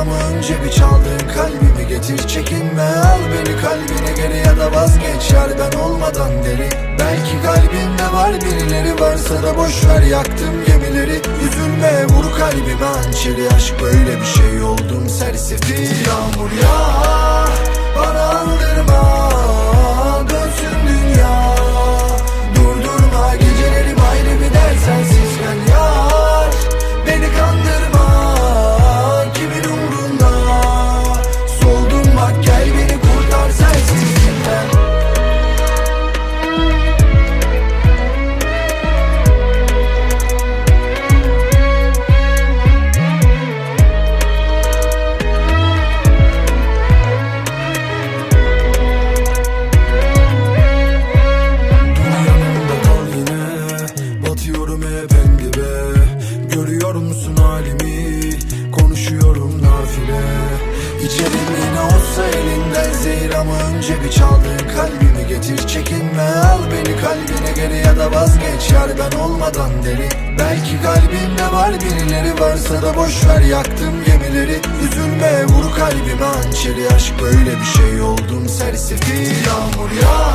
ayağımın cebi çaldın kalbimi getir çekinme. Al beni kalbine geri ya da vazgeç. Yerden olmadan deli Belki kalbinde var birileri varsa da boşver yaktım gemileri. Üzülme vur kalbime. Hançeri aşk böyle bir şey oldum sersefil Yağmur yağ Batıyorum hep en dibe Görüyor musun halimi? Konuşuyorum nafile İçerim yine olsa elinden zehir Ama önce bir çaldığın kalbimi getir Çekinme. Al beni kalbine geri Ya da vazgeç. Yardan olmadan deli. Belki kalbinde var birileri. Varsa da boş ver yaktım gemileri. Üzülme vur kalbime. Hançeri Aşk böyle bir şey. Oldum sersefil. Yağmur yağar